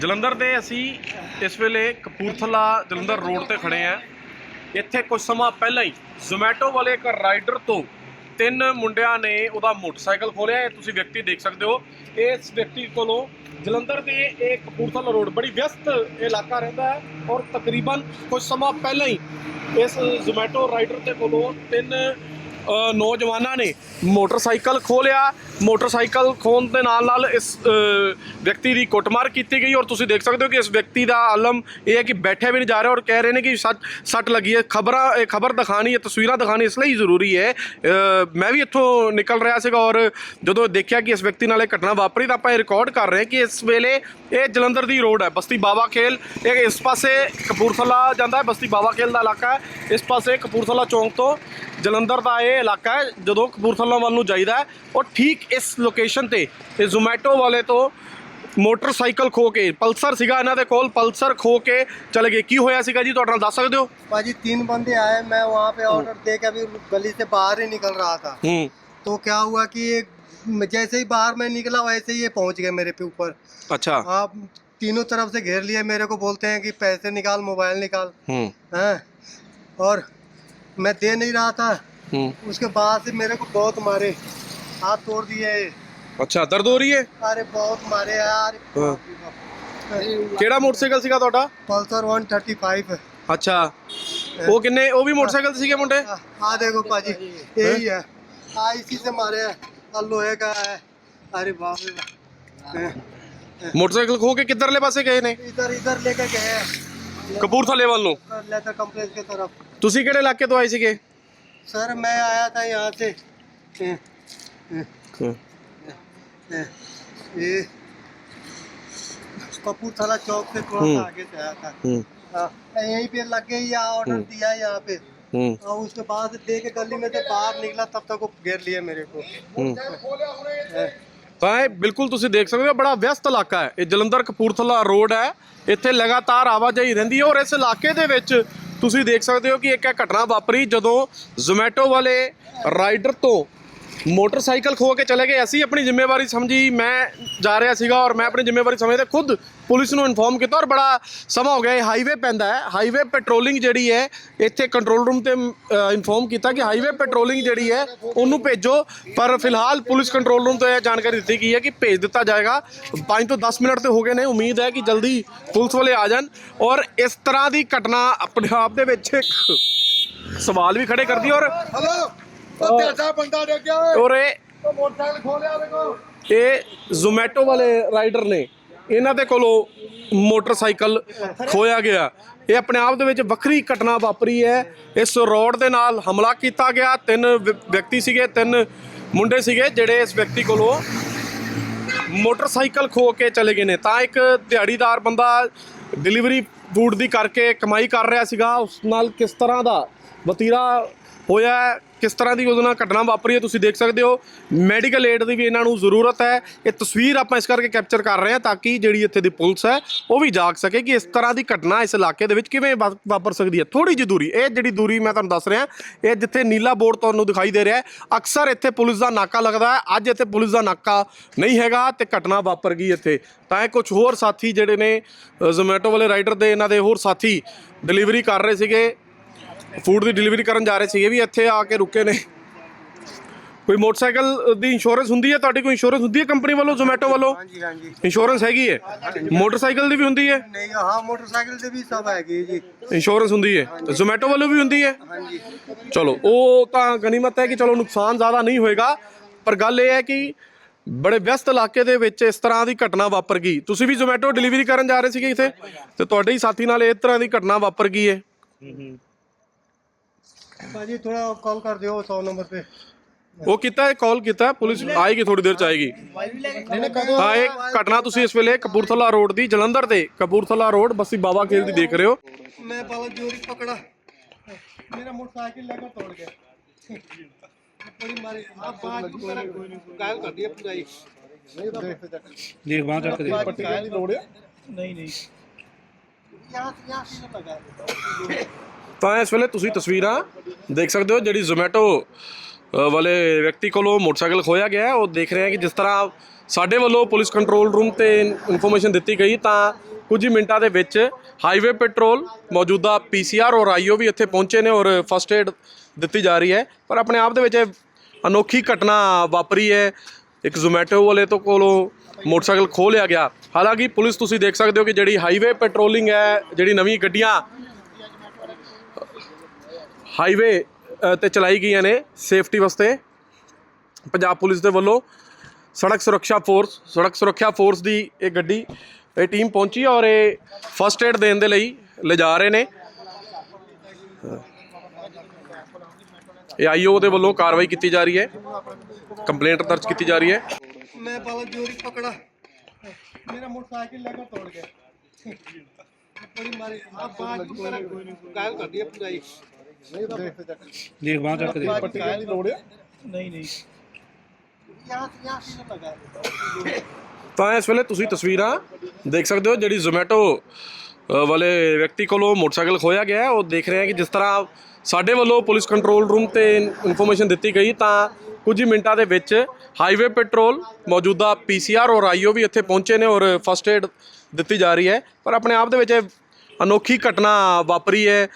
ਜਲੰਧਰ ਦੇ ਅਸੀਂ ਇਸ ਵੇਲੇ ਕਪੂਰਥਲਾ ਜਲੰਧਰ ਰੋਡ ਤੇ ਖੜੇ ਆ ਇੱਥੇ ਕੁਝ ਸਮਾਂ ਪਹਿਲਾਂ ਹੀ ਜ਼ੋਮੈਟੋ ਵਾਲੇ ਇੱਕ ਰਾਈਡਰ ਤੋਂ ਤਿੰਨ ਮੁੰਡਿਆਂ ਨੇ ਉਹਦਾ ਮੋਟਰਸਾਈਕਲ ਖੋਲਿਆ ਇਹ ਤੁਸੀਂ ਵਿਅਕਤੀ ਦੇਖ ਸਕਦੇ ਹੋ। ਇਸ ਵਿਅਕਤੀ ਕੋਲੋਂ ਜਲੰਧਰ ਦੇ ਇਹ ਕਪੂਰਥਲਾ ਰੋਡ ਬੜੀ ਵਿਅਸਤ ਇਲਾਕਾ ਰਹਿੰਦਾ ਹੈ ਔਰ ਤਕਰੀਬਨ ਕੁਝ ਸਮਾਂ ਪਹਿਲਾਂ ਹੀ ਇਸ ਜ਼ੋਮੈਟੋ ਰਾਈਡਰ ਦੇ ਕੋਲੋਂ ਤਿੰਨ ਨੌਜਵਾਨਾਂ ਨੇ ਮੋਟਰਸਾਈਕਲ ਖੋਲਿਆ ਮੋਟਰਸਾਈਕਲ ਖੋਣ ਦੇ ਨਾਲ ਨਾਲ ਇਸ ਵਿਅਕਤੀ ਦੀ ਕੁੱਟਮਾਰ ਕੀਤੀ ਗਈ ਔਰ ਤੁਸੀਂ ਦੇਖ ਸਕਦੇ ਹੋ ਕਿ ਇਸ ਵਿਅਕਤੀ ਦਾ ਆਲਮ ਇਹ ਹੈ ਕਿ ਬੈਠਿਆ ਵੀ ਨਹੀਂ ਜਾ ਰਿਹਾ ਔਰ ਕਹਿ ਰਹੇ ਨੇ ਕਿ ਸੱਟ ਸੱਟ ਲੱਗੀ ਹੈ। ਖਬਰਾਂ, ਇਹ ਖਬਰ ਦਿਖਾਣੀ ਹੈ, ਤਸਵੀਰਾਂ ਦਿਖਾਣੀ ਇਸ ਲਈ ਜ਼ਰੂਰੀ ਹੈ। ਮੈਂ ਵੀ ਇੱਥੋਂ ਨਿਕਲ ਰਿਹਾ ਸੀਗਾ ਔਰ ਜਦੋਂ ਦੇਖਿਆ ਕਿ ਇਸ ਵਿਅਕਤੀ ਨਾਲ ਇਹ ਘਟਨਾ ਵਾਪਰੀ ਤਾਂ ਆਪਾਂ ਇਹ ਰਿਕਾਰਡ ਕਰ ਰਹੇ ਹਾਂ ਕਿ ਇਸ ਵੇਲੇ ਇਹ ਜਲੰਧਰ ਦੀ ਰੋਡ ਹੈ, ਬਸਤੀ ਬਾਵਾ ਖੇਲ। ਇਹ ਇਸ ਪਾਸੇ ਕਪੂਰਥਲਾ ਜਾਂਦਾ ਹੈ, ਬਸਤੀ ਬਾਵਾ ਖੇਲ ਦਾ ਇਲਾਕਾ ਹੈ। ਇਸ ਪਾਸੇ ਕਪੂਰਥਲਾ ਚੌਂਕ ਤੋਂ ਜਲੰਧਰ ਦਾ ਇਹ ਇਲਾਕਾ ਹੈ ਜਦੋਂ ਕਪੂਰਥਲਾ ਵੱਲ ਨੂੰ ਜਾਈਦਾ ਹੈ ਉਹ ਠੀਕ ਇਸ ਲੋਕੇਸ਼ਨ ਤੇ ਇਹ ਜ਼ੋਮੈਟੋ ਵਾਲੇ ਤੋਂ ਮੋਟਰਸਾਈਕਲ ਖੋ ਕੇ ਪਲਸਰ ਸੀਗਾ ਇਹਨਾਂ ਦੇ ਕੋਲ ਪਲਸਰ ਖੋ ਕੇ ਚਲੇ ਗਏ ਕੀ ਹੋਇਆ ਸੀਗਾ ਜੀ ਤੁਹਾਡੇ ਨਾਲ ਦੱਸ ਸਕਦੇ ਹੋ पाजी तीन बंदे आए मैं वहाँ पे ऑर्डर दे के अभी गली से बाहर ही निकल रहा था ਹੂੰ तो क्या हुआ कि ये जैसे ही बाहर मैं निकला वैसे ही ये पहुँच गए मेरे पे ऊपर ਅੱਛਾ आप तीनों तरफ से घेर लिए मेरे को बोलते हैं कि पैसे निकाल मोबाइल निकाल ਹੂੰ हैं और मैं दे नहीं रहा था ਹੂੰ उसके बाद से मेरे को बहुत मारे हाथ तोड़ दिए ਅੱਛਾ ਦਰਦ ਹੋ ਰਹੀ ਹੈ अरे बहुत मारे यार हाँ। ਕਿਹੜਾ ਮੋਟਰਸਾਈਕਲ ਸੀਗਾ ਤੁਹਾਡਾ पल्सर वन थर्टी फाइव ਅੱਛਾ ਉਹ ਕਿੰਨੇ ਉਹ ਵੀ ਮੋਟਰਸਾਈਕਲ ਤੇ ਸੀਗੇ ਮੁੰਡੇ हाँ देखो पाजी यही है हाँ इसी से मारे हैं और लोहे का है अरे बाप रे बाप। हैं। ਮੋਟਰਸਾਈਕਲ ਖੋ ਕੇ ਕਿੱਧਰਲੇ ਪਾਸੇ ਗਏ ਨੇ इधर इधर लेके गए हैं ਕਪੂਰਥਲੇ ਵੱਲ ਨੂੰ लेदर कम्प्लेक्स की तरफ ਤੁਸੀਂ ਕਿਹੜੇ ਇਲਾਕੇ ਤੋਂ ਆਏ ਸੀਗੇ सर मैं आया था यहाँ से हैं, ਹੂੰ हैं। ये कपूरथला चौक से थोड़ा हम्म। सा आगे से आया था ਹੂੰ हाँ, यहीं पे लग गई यहाँ ऑर्डर हम्म। दिया यहाँ पे ਹੂੰ और उसके बाद दे के गली में से बाहर निकला तब तक वो घेर लिए मेरे को ਹੂੰ हैं। ਤਾਂ ਇਹ ਬਿਲਕੁਲ ਤੁਸੀਂ ਦੇਖ ਸਕਦੇ ਹੋ, ਬੜਾ ਵਿਅਸਤ ਇਲਾਕਾ ਹੈ। ਇਹ ਜਲੰਧਰ ਕਪੂਰਥਲਾ ਰੋਡ ਹੈ। ਇੱਥੇ ਲਗਾਤਾਰ ਆਵਾਜਾਈ ਰਹਿੰਦੀ ਹੈ ਔਰ ਇਸ ਇਲਾਕੇ ਦੇ ਵਿੱਚ ਤੁਸੀਂ ਦੇਖ ਸਕਦੇ ਹੋ ਕਿ ਇੱਕ ਇਹ ਘਟਨਾ ਵਾਪਰੀ ਜਦੋਂ ਜ਼ੋਮੈਟੋ ਵਾਲੇ ਰਾਈਡਰ ਤੋਂ ਮੋਟਰਸਾਈਕਲ ਖੋ ਕੇ ਚਲੇ ਗਏ। ਅਸੀਂ ਆਪਣੀ ਜ਼ਿੰਮੇਵਾਰੀ ਸਮਝੀ, ਮੈਂ ਜਾ ਰਿਹਾ ਸੀਗਾ ਔਰ ਮੈਂ ਆਪਣੀ ਜ਼ਿੰਮੇਵਾਰੀ ਸਮਝਦੇ ਖੁਦ ਪੁਲਿਸ ਨੂੰ ਇਨਫੋਰਮ ਕੀਤਾ ਔਰ ਬੜਾ ਸਮਾਂ ਹੋ ਗਿਆ। ਇਹ ਹਾਈਵੇ ਪੈਂਦਾ ਹੈ। ਹਾਈਵੇ ਪੈਟਰੋਲਿੰਗ ਜਿਹੜੀ ਹੈ, ਇੱਥੇ ਕੰਟਰੋਲ ਰੂਮ ਤੇ ਇਨਫੋਰਮ ਕੀਤਾ ਕਿ ਹਾਈਵੇ ਪੈਟਰੋਲਿੰਗ ਜਿਹੜੀ ਹੈ, ਉਹਨੂੰ ਭੇਜੋ। ਪਰ ਫਿਲਹਾਲ ਪੁਲਿਸ ਕੰਟਰੋਲ ਰੂਮ ਤੋਂ ਇਹ ਜਾਣਕਾਰੀ ਦਿੱਤੀ ਗਈ ਹੈ ਕਿ ਭੇਜ ਦਿੱਤਾ ਜਾਏਗਾ। 5 ਤੋਂ 10 ਮਿੰਟ ਤੇ ਹੋ ਗਏ ਨੇ। ਉਮੀਦ ਹੈ ਕਿ ਜਲਦੀ ਪੁਲਿਸ ਵਾਲੇ ਆ ਜਾਣ। ਔਰ ਇਸ ਤਰ੍ਹਾਂ ਦੀ ਘਟਨਾ ਆਪਣੇ ਆਪ ਦੇ ਵਿੱਚ ਇੱਕ ਸਵਾਲ ਵੀ ਖੜੇ ਕਰਦੀ ਔਰ ਇਹ ਜ਼ੋਮੈਟੋ ਵਾਲੇ ਰਾਈਡਰ ਨੇ। ਇਹਨਾਂ ਦੇ ਕੋਲੋਂ ਮੋਟਰਸਾਈਕਲ ਖੋਇਆ ਗਿਆ। ਇਹ ਆਪਣੇ ਆਪ ਦੇ ਵਿੱਚ ਵੱਖਰੀ ਘਟਨਾ ਵਾਪਰੀ ਹੈ। ਇਸ ਰੋਡ ਦੇ ਨਾਲ ਹਮਲਾ ਕੀਤਾ ਗਿਆ। ਤਿੰਨ ਵਿਅਕਤੀ ਸੀਗੇ ਤਿੰਨ ਮੁੰਡੇ ਸੀਗੇ ਜਿਹੜੇ ਇਸ ਵਿਅਕਤੀ ਕੋਲੋਂ ਮੋਟਰਸਾਈਕਲ ਖੋ ਕੇ ਚਲੇ ਗਏ ਨੇ। ਤਾਂ ਇੱਕ ਦਿਹਾੜੀਦਾਰ ਬੰਦਾ ਡਿਲੀਵਰੀ ਫੂਡ ਦੀ ਕਰਕੇ ਕਮਾਈ ਕਰ ਰਿਹਾ ਸੀਗਾ। ਉਸ ਨਾਲ ਕਿਸ ਤਰ੍ਹਾਂ ਦਾ ਵਤੀਰਾ ਹੋਇਆ ਕਿਸ ਤਰ੍ਹਾਂ ਦੀ ਉਹਦੇ ਨਾਲ ਘਟਨਾ ਵਾਪਰੀ ਹੈ ਤੁਸੀਂ ਦੇਖ ਸਕਦੇ ਹੋ। ਮੈਡੀਕਲ ਏਡ ਦੀ ਵੀ ਇਹਨਾਂ ਨੂੰ ਜ਼ਰੂਰਤ ਹੈ। ਇਹ ਤਸਵੀਰ ਆਪਾਂ ਇਸ ਕਰਕੇ ਕੈਪਚਰ ਕਰ ਰਹੇ ਹਾਂ ਤਾਂ ਕਿ ਜਿਹੜੀ ਇੱਥੇ ਦੀ ਪੁਲਿਸ ਹੈ, ਉਹ ਵੀ ਜਾਗ ਸਕੇ ਕਿ ਇਸ ਤਰ੍ਹਾਂ ਦੀ ਘਟਨਾ ਇਸ ਇਲਾਕੇ ਦੇ ਵਿੱਚ ਕਿਵੇਂ ਵਾ- ਵਾਪਰ ਸਕਦੀ ਹੈ। ਥੋੜੀ ਜਿਹੀ ਦੂਰੀ, ਇਹ ਜਿਹੜੀ ਦੂਰੀ ਮੈਂ ਤੁਹਾਨੂੰ ਦੱਸ ਰਿਹਾ, ਇਹ ਜਿੱਥੇ ਨੀਲਾ ਬੋਰਡ ਤੁਹਾਨੂੰ ਦਿਖਾਈ ਦੇ ਰਿਹਾ ਹੈ, ਅਕਸਰ ਇੱਥੇ ਪੁਲਿਸ ਦਾ ਨਾਕਾ ਲੱਗਦਾ ਹੈ। ਅੱਜ ਇੱਥੇ ਪੁਲਿਸ ਦਾ ਨਾਕਾ ਨਹੀਂ ਹੈਗਾ ਤੇ ਘਟਨਾ ਵਾਪਰ ਗਈ ਇੱਥੇ। ਤਾਂ ਇਹ ਕੁਝ ਹੋਰ ਸਾਥੀ ਜਿਹੜੇ ਨੇ ਜ਼ੋਮੈਟੋ ਵਾਲੇ ਰਾਈਡਰ ਦੇ, ਇਹਨਾਂ ਦੇ ਹੋਰ ਸਾਥੀ ਡਿਲੀਵਰੀ ਕਰ ਰਹੇ ਸੀਗੇ। ਫੂਡ ਦੀ ਡਿਲੀਵਰੀ ਕਰਨ ਜਾ ਰਹੇ ਸੀਗੇ ਵੀ ਇੱਥੇ ਆ ਕੇ ਰੁਕੇ ਨੇ। ਕੋਈ ਮੋਟਰਸਾਈਕਲ ਦੀ ਇੰਸ਼ੋਰੈਂਸ ਹੁੰਦੀ ਹੈ? ਤੁਹਾਡੀ ਕੋਈ ਇੰਸ਼ੋਰੈਂਸ ਹੁੰਦੀ ਹੈ ਕੰਪਨੀ ਵੱਲੋਂ ਜ਼ੋਮੈਟੋ ਵੱਲੋਂ? ਇੰਸ਼ੋਰੈਂਸ ਹੈਗੀ ਹੈ? ਮੋਟਰਸਾਈਕਲ ਦੀ ਵੀ ਹੁੰਦੀ ਹੈ? ਨਹੀਂ ਹਾਂ ਮੋਟਰਸਾਈਕਲ ਦੇ ਵੀ ਸਭ ਹੈਗੇ ਜੀ। ਇੰਸ਼ੋਰੈਂਸ ਹੁੰਦੀ ਹੈ? ਜ਼ੋਮੈਟੋ ਵੱਲੋਂ ਵੀ ਹੁੰਦੀ ਹੈ? ਚਲੋ ਉਹ ਤਾਂ ਗਨੀਮਤ ਹੈ ਕਿ ਚਲੋ ਨੁਕਸਾਨ ਜ਼ਿਆਦਾ ਨਹੀਂ ਹੋਏਗਾ ਪਰ ਗੱਲ ਇਹ ਹੈ ਕਿ ਬੜੇ ਵਿਅਸਤ ਇਲਾਕੇ ਦੇ ਵਿੱਚ ਇਸ ਤਰ੍ਹਾਂ ਦੀ ਘਟਨਾ ਵਾਪਰ ਗਈ। ਤੁਸੀਂ ਵੀ ਜ਼ੋਮੈਟੋ ਡਿਲੀਵਰੀ ਕਰਨ ਜਾ ਰਹੇ ਸੀਗੇ ਇੱਥੇ? ਤੇ ਤੁਹਾਡੇ ਹੀ ਸਾਥੀ ਨਾਲ ਇਸ ਤਰ੍ਹਾਂ ਦੀ ਘਟਨਾ ਵਾਪਰ ਗਈ ਹੈ। भाजी थोड़ा कॉल कर दियो सौ नंबर पे ਉਹ ਕੀਤਾ ਹੈ ਕਾਲ ਕੀਤਾ ਹੈ, ਪੁਲਿਸ ਆਏਗੀ ਥੋੜੀ ਦੇਰ ਚ ਆਏਗੀ ਹਾਂ ਇਹ ਘਟਨਾ ਤੁਸੀਂ ਇਸ ਵੇਲੇ ਕਪੂਰਥਲਾ ਰੋਡ ਦੀ ਜਲੰਧਰ ਦੇ ਕਪੂਰਥਲਾ ਰੋਡ ਬਸੀ ਬਾਬਾ ਖੇਲ ਦੀ ਦੇਖ ਰਹੇ ਹੋ मैं बाबा जोरी पकड़ा मेरा मोटरसाइकिल लेकर तोड़ गया बड़ी मारी आप बात पूरा घायल कर दिया पूरा ही ਦੇਖ ਬਾਹ ਚੱਕ ਦੇ पट्टी का नहीं तोड़े नहीं नहीं यहाँ से यहाँ से लगा ਤਾਂ ਇਸ ਵੇਲੇ ਤੁਸੀਂ ਤਸਵੀਰਾਂ ਦੇਖ ਸਕਦੇ ਹੋ ਜਿਹੜੀ ਜ਼ੋਮੈਟੋ ਵਾਲੇ ਵਿਅਕਤੀ ਕੋਲੋਂ ਮੋਟਰਸਾਈਕਲ ਖੋਇਆ ਗਿਆ ਉਹ ਦੇਖ ਰਹੇ ਆ ਕਿ ਜਿਸ ਤਰ੍ਹਾਂ ਸਾਡੇ ਵੱਲੋਂ ਪੁਲਿਸ ਕੰਟਰੋਲ ਰੂਮ ਤੇ ਇਨਫੋਰਮੇਸ਼ਨ ਦਿੱਤੀ ਗਈ, ਤਾਂ ਕੁਝ ਹੀ ਮਿੰਟਾਂ ਦੇ ਵਿੱਚ ਹਾਈਵੇ ਪੈਟਰੋਲ ਮੌਜੂਦਾ ਪੀਸੀਆਰ ਔਰ ਆਈਓ ਵੀ ਇੱਥੇ ਪਹੁੰਚੇ ਨੇ ਔਰ ਫਸਟ ਏਡ ਦਿੱਤੀ ਜਾ ਰਹੀ ਹੈ। ਪਰ ਆਪਣੇ ਆਪ ਦੇ ਵਿੱਚ ਇਹ ਅਨੋਖੀ ਘਟਨਾ ਵਾਪਰੀ ਹੈ। ਇੱਕ ਜ਼ੋਮੈਟੋ ਵਾਲੇ ਤੋਂ ਕੋਲੋਂ ਮੋਟਰਸਾਈਕਲ ਖੋਹ ਲਿਆ ਗਿਆ। ਹਾਲਾਂਕਿ ਪੁਲਿਸ ਤੁਸੀਂ ਦੇਖ ਸਕਦੇ ਹੋ ਕਿ ਜਿਹੜੀ ਹਾਈਵੇ ਪੈਟਰੋਲਿੰਗ ਹੈ, ਜਿਹੜੀ ਨਵੀਂ ਗੱਡੀਆਂ ਹਾਈਵੇ ਤੇ ਚਲਾਈ ਗਈਆਂ ਨੇ ਸੇਫਟੀ ਵਾਸਤੇ। ਪੰਜਾਬ ਪੁਲਿਸ ਦੇ ਵੱਲੋਂ ਸੜਕ ਸੁਰੱਖਿਆ ਫੋਰਸ, ਸੜਕ ਸੁਰੱਖਿਆ ਫੋਰਸ ਦੀ ਇਹ ਗੱਡੀ, ਇਹ ਟੀਮ ਪਹੁੰਚੀ ਔਰ ਇਹ ਫਸਟ ਏਡ ਦੇਣ ਦੇ ਲਈ ਲਿਜਾ ਰਹੇ ਨੇ। ਇਹ ਆਈਓ ਦੇ ਵੱਲੋਂ ਕਾਰਵਾਈ ਕੀਤੀ ਜਾ ਰਹੀ ਹੈ। ਕੰਪਲੇਂਟ ਦਰਜ ਕੀਤੀ ਜਾ ਰਹੀ ਹੈ। ਮੈਂ ਬਾਬਾ ਜੋਰੀ ਪਕੜਾ। ਮੇਰਾ ਮੋਟਰਸਾਈਕਲ ਲੈ ਕੇ ਤੋੜ ਗਿਆ। ਬੜੀ ਮਾਰੀ ਆ ਬਾਤ ਕਰ ਦਿਆ ਪੁਰਾਈ ਨਹੀਂ ਤਾਂ ਨਹੀਂ ਨਹੀਂ। ਯਾਰ ਯਾਰ ਲਗਾ ਦੇ। ਤਾਂ ਇਸ ਵੇਲੇ ਤੁਸੀਂ ਤਸਵੀਰਾਂ ਦੇਖ ਸਕਦੇ ਹੋ ਜਿਹੜੀ ਜ਼ੋਮੈਟੋ ਵਾਲੇ ਵਿਅਕਤੀ ਕੋਲੋਂ ਮੋਟਰਸਾਈਕਲ ਖੋਇਆ ਗਿਆ ਉਹ ਦੇਖ ਰਹੇ ਹਾਂ ਕਿ ਜਿਸ ਤਰ੍ਹਾਂ ਸਾਡੇ ਵੱਲੋਂ ਪੁਲਿਸ ਕੰਟਰੋਲ ਰੂਮ ਤੇ ਇਨਫੋਰਮੇਸ਼ਨ ਦਿੱਤੀ ਗਈ ਤਾਂ ਕੁਝ ਹੀ ਮਿੰਟਾਂ ਦੇ ਵਿੱਚ ਹਾਈਵੇ ਪੈਟਰੋਲ ਮੌਜੂਦਾ ਪੀਸੀਆਰ ਔਰ ਆਈਓ ਵੀ ਇੱਥੇ ਪਹੁੰਚੇ ਨੇ ਔਰ ਫਸਟ ਏਡ ਦਿੱਤੀ ਜਾ ਰਹੀ ਹੈ। ਪਰ ਆਪਣੇ ਆਪ ਦੇ ਵਿੱਚ ਇਹ ਅਨੋਖੀ ਘਟਨਾ ਵਾਪਰੀ ਹੈ।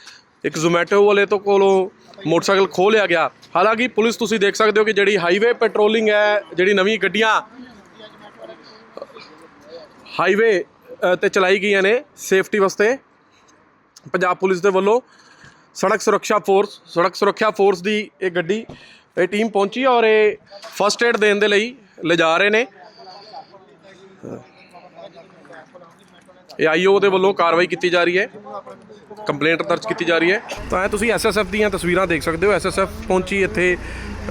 ਇੱਕ ਜ਼ੋਮੈਟੋ ਵਾਲੇ ਤੋਂ ਕੋਲੋਂ ਮੋਟਰਸਾਈਕਲ ਖੋਹ ਲਿਆ ਗਿਆ। ਹਾਲਾਂਕਿ ਪੁਲਿਸ ਤੁਸੀਂ ਦੇਖ ਸਕਦੇ ਹੋ ਕਿ ਜਿਹੜੀ ਹਾਈਵੇ ਪੈਟਰੋਲਿੰਗ ਹੈ, ਜਿਹੜੀ ਨਵੀਂ ਗੱਡੀਆਂ ਹਾਈਵੇ ਤੇ ਚਲਾਈ ਗਈਆਂ ਨੇ ਸੇਫਟੀ ਵਾਸਤੇ। ਪੰਜਾਬ ਪੁਲਿਸ ਦੇ ਵੱਲੋਂ ਸੜਕ ਸੁਰੱਖਿਆ ਫੋਰਸ ਸੜਕ ਸੁਰੱਖਿਆ ਫੋਰਸ ਦੀ ਇਹ ਗੱਡੀ, ਇਹ ਟੀਮ ਪਹੁੰਚੀ ਔਰ ਇਹ ਫਸਟ ਏਡ ਦੇਣ ਦੇ ਲਈ ਲਿਜਾ ਰਹੇ ਨੇ। ਇਹ ਆਈਓ ਦੇ ਵੱਲੋਂ ਕਾਰਵਾਈ ਕੀਤੀ ਜਾ ਰਹੀ ਹੈ। ਕੰਪਲੇਂਟ ਦਰਜ ਕੀਤੀ ਜਾ ਰਹੀ ਹੈ। ਤਾਂ ਇਹ ਤੁਸੀਂ ਐਸਐਸਐਫ ਦੀਆਂ ਤਸਵੀਰਾਂ ਦੇਖ ਸਕਦੇ ਹੋ। ਐਸਐਸਐਫ ਪਹੁੰਚੀ ਇੱਥੇ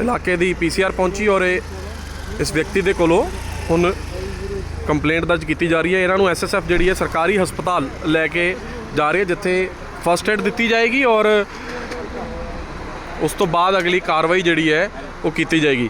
ਇਲਾਕੇ ਦੀ ਪੀਸੀਆਰ ਪਹੁੰਚੀ ਔਰ ਇਹ ਇਸ ਵਿਅਕਤੀ ਦੇ ਕੋਲੋਂ ਹੁਣ ਕੰਪਲੇਂਟ ਦਰਜ ਕੀਤੀ ਜਾ ਰਹੀ ਹੈ। ਇਹਨਾਂ ਨੂੰ ਐਸਐਸਐਫ ਜਿਹੜੀ ਹੈ ਸਰਕਾਰੀ ਹਸਪਤਾਲ ਲੈ ਕੇ ਜਾ ਰਹੀ ਹੈ, ਜਿੱਥੇ ਫਸਟ ਏਡ ਦਿੱਤੀ ਜਾਏਗੀ ਔਰ ਉਸ ਤੋਂ ਬਾਅਦ ਅਗਲੀ ਕਾਰਵਾਈ ਜਿਹੜੀ ਹੈ ਉਹ ਕੀਤੀ ਜਾਏਗੀ।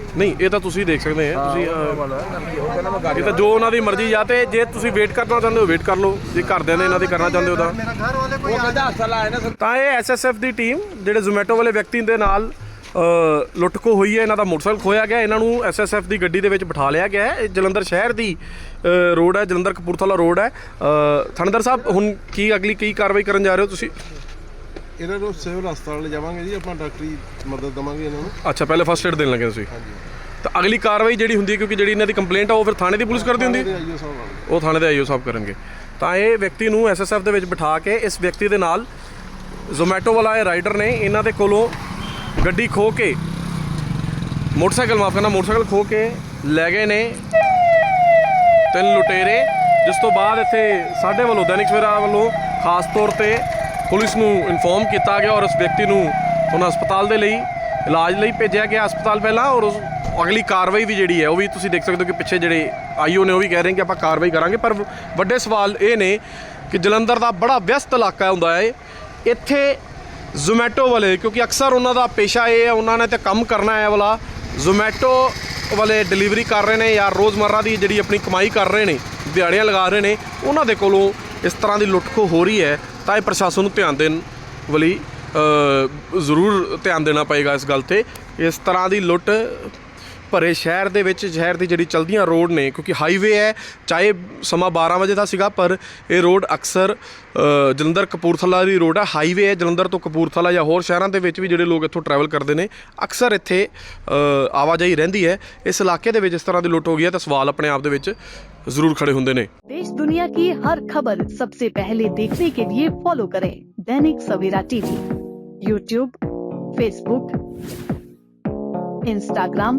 ਨਹੀਂ ਇਹ ਤਾਂ ਤੁਸੀਂ ਦੇਖ ਸਕਦੇ ਆ ਤੁਸੀਂ ਇਹ ਤਾਂ ਜੋ ਉਹਨਾਂ ਦੀ ਮਰਜ਼ੀ ਆ ਤੇ ਜੇ ਤੁਸੀਂ ਵੇਟ ਕਰਨਾ ਚਾਹੁੰਦੇ ਹੋ ਵੇਟ ਕਰ ਲਓ। ਜੇ ਘਰਦਿਆਂ ਨੇ ਇਹਨਾਂ ਦੇ ਕਰਨਾ ਚਾਹੁੰਦੇ ਹੋ ਤਾਂ। ਉਹ ਕਹਿੰਦਾ ਅਸਲਾ ਹੈ ਤਾਂ ਇਹ ਐਸਐਸਐਫ ਦੀ ਟੀਮ ਜਿਹੜੇ ਜ਼ੋਮੈਟੋ ਵਾਲੇ ਵਿਅਕਤੀ ਦੇ ਨਾਲ ਲੁੱਟ ਖੋ ਹੋਈ ਹੈ ਇਹਨਾਂ ਦਾ ਮੋਟਰਸਾਈਕਲ ਖੋਇਆ ਗਿਆ ਇਹਨਾਂ ਨੂੰ ਐਸਐਸਐਫ ਦੀ ਗੱਡੀ ਦੇ ਵਿੱਚ ਬਿਠਾ ਲਿਆ ਗਿਆ ਹੈ। ਇਹ ਜਲੰਧਰ ਸ਼ਹਿਰ ਦੀ ਰੋਡ ਹੈ ਜਲੰਧਰ ਕਪੂਰਥਲਾ ਰੋਡ ਹੈ। ਅ, ਸਾਹਿਬ ਹੁਣ ਕੀ ਅਗਲੀ ਕੀ ਕਾਰਵਾਈ ਕਰਨ ਜਾ ਰਹੇ ਹੋ ਤੁਸੀਂ? ਇਹਨਾਂ ਨੂੰ ਸਿਵਲ ਹਸਪਤਾਲ ਲੈ ਜਾਵਾਂਗੇ ਜੀ ਆਪਾਂ ਡਾਕਟਰੀ ਮਦਦ ਦਵਾਂਗੇ ਇਹਨਾਂ ਨੂੰ। ਅੱਛਾ ਪਹਿਲੇ ਫਸਟ ਏਡ ਦੇਣ ਲੱਗੇ ਤੁਸੀਂ? ਤਾਂ ਅਗਲੀ ਕਾਰਵਾਈ ਜਿਹੜੀ ਹੁੰਦੀ ਹੈ ਕਿਉਂਕਿ ਜਿਹੜੀ ਇਹਨਾਂ ਦੀ ਕੰਪਲੇਂਟ ਆ ਉਹ ਫਿਰ ਥਾਣੇ ਦੀ ਪੁਲਿਸ ਕਰਦੀ ਹੁੰਦੀ? ਹੈ ਤੇ ਆਈਓ ਸਾਹਿਬ ਨਾਲ। ਉਹ ਥਾਣੇ ਦੇ ਆਈਓ ਸਾਹਿਬ ਕਰਨਗੇ। ਤਾਂ ਇਹ ਵਿਅਕਤੀ ਨੂੰ ਐਸਐਸਐਫ ਦੇ ਵਿੱਚ ਬਿਠਾ ਕੇ ਇਸ ਵਿਅਕਤੀ ਦੇ ਨਾਲ ਜ਼ੋਮੈਟੋ ਵਾਲਾ ਇਹ ਰਾਈਡਰ ਨੇ ਇਹਨਾਂ ਦੇ ਕੋਲੋਂ ਗੱਡੀ ਖੋ ਕੇ ਮੋਟਰਸਾਈਕਲ ਮਾਫ ਕਰਨਾ ਮੋਟਰਸਾਈਕਲ ਖੋ ਕੇ ਲੈ ਗਏ ਨੇ ਤਿੰਨ ਲੁਟੇਰੇ ਜਿਸ ਤੋਂ ਬਾਅਦ ਇੱਥੇ ਸਾਡੇ ਵੱਲੋਂ ਦੈਨਿਕ ਸਵੇਰਾ ਵੱਲੋਂ ਖਾਸ ਤੌਰ ਤੇ ਪੁਲਿਸ ਨੂੰ ਇਨਫੋਰਮ ਕੀਤਾ ਗਿਆ ਔਰ ਉਸ ਵਿਅਕਤੀ ਨੂੰ ਉਹਨਾਂ ਹਸਪਤਾਲ ਦੇ ਲਈ, ਇਲਾਜ ਲਈ ਭੇਜਿਆ ਗਿਆ ਹਸਪਤਾਲ ਪਹਿਲਾਂ ਔਰ ਉਸ ਅਗਲੀ ਕਾਰਵਾਈ ਵੀ ਜਿਹੜੀ ਹੈ, ਉਹ ਵੀ ਤੁਸੀਂ ਦੇਖ ਸਕਦੇ ਹੋ ਕਿ ਪਿੱਛੇ ਜਿਹੜੇ ਆਈਓ ਨੇ ਉਹ ਵੀ ਕਹਿ ਰਹੇ ਕਿ ਆਪਾਂ ਕਾਰਵਾਈ ਕਰਾਂਗੇ। ਪਰ ਵੱਡੇ ਸਵਾਲ ਇਹ ਨੇ ਕਿ ਜਲੰਧਰ ਦਾ ਬੜਾ ਵਿਅਸਤ ਇਲਾਕਾ ਹੁੰਦਾ ਹੈ। ਇੱਥੇ ਜ਼ੋਮੈਟੋ ਵਾਲੇ, ਕਿਉਂਕਿ ਅਕਸਰ ਉਹਨਾਂ ਦਾ ਪੇਸ਼ਾ ਇਹ ਹੈ, ਉਹਨਾਂ ਨੇ ਤੇ ਕੰਮ ਕਰਨਾ ਹੈ ਵਾਲਾ। ਜ਼ੋਮੈਟੋ ਵਾਲੇ ਡਿਲੀਵਰੀ ਕਰ ਰਹੇ ਨੇ ਜਾਂ ਰੋਜ਼ਮਰਰਾ ਦੀ ਜਿਹੜੀ ਆਪਣੀ ਕਮਾਈ ਕਰ ਰਹੇ ਨੇ, ਦਿਹਾੜੀਆਂ ਲਗਾ ਰਹੇ ਨੇ, ਉਹਨਾਂ ਦੇ ਕੋਲੋਂ ਇਸ ਤਰ੍ਹਾਂ ਦੀ ਲੁੱਟਖੋ ਹੋ ਰਹੀ ਹੈ। ਤਾਂ ਇਹ ਪ੍ਰਸ਼ਾਸਨ ਨੂੰ ਧਿਆਨ ਦੇਣ ਵਾਲੀ ਜ਼ਰੂਰ ਧਿਆਨ ਦੇਣਾ ਪਏਗਾ ਇਸ ਗੱਲ ਤੇ। ਇਸ ਤਰ੍ਹਾਂ ਦੀ ਲੁੱਟ ਭਰੇ ਸ਼ਹਿਰ ਦੇ ਵਿੱਚ ਸ਼ਹਿਰ ਦੀ ਜਿਹੜੀ ਚਲਦੀਆਂ ਰੋਡ ਨੇ ਕਿਉਂਕਿ ਹਾਈਵੇ ਹੈ ਚਾਹੇ ਸਮਾਂ 12 ਵਜੇ ਦਾ ਸੀਗਾ ਪਰ ਇਹ ਰੋਡ ਅਕਸਰ ਅ, ਜਲੰਧਰ ਕਪੂਰਥਲਾ ਦੀ ਰੋਡ ਹੈ ਹਾਈਵੇ ਹੈ ਜਲੰਧਰ ਤੋਂ ਕਪੂਰਥਲਾ ਜਾਂ ਹੋਰ ਸ਼ਹਿਰਾਂ ਦੇ ਵਿੱਚ ਵੀ ਜਿਹੜੇ ਲੋਕ ਇੱਥੋਂ ਟਰੈਵਲ ਕਰਦੇ ਨੇ ਅਕਸਰ ਇੱਥੇ ਅ, ਆਵਾਜਾਈ ਰਹਿੰਦੀ ਹੈ ਇਸ ਇਲਾਕੇ ਦੇ ਵਿੱਚ ਇਸ ਤਰ੍ਹਾਂ ਦੀ ਲੁੱਟ ਹੋ ਗਈ ਹੈ ਤਾਂ ਸਵਾਲ ਆਪਣੇ ਆਪ ਦੇ ਵਿੱਚ ਜ਼ਰੂਰ ਖੜੇ ਹੁੰਦੇ ਨੇ देश दुनिया की हर खबर सबसे पहले देखने के लिए फॉलो करें Dainik Savera TV YouTube Facebook Instagram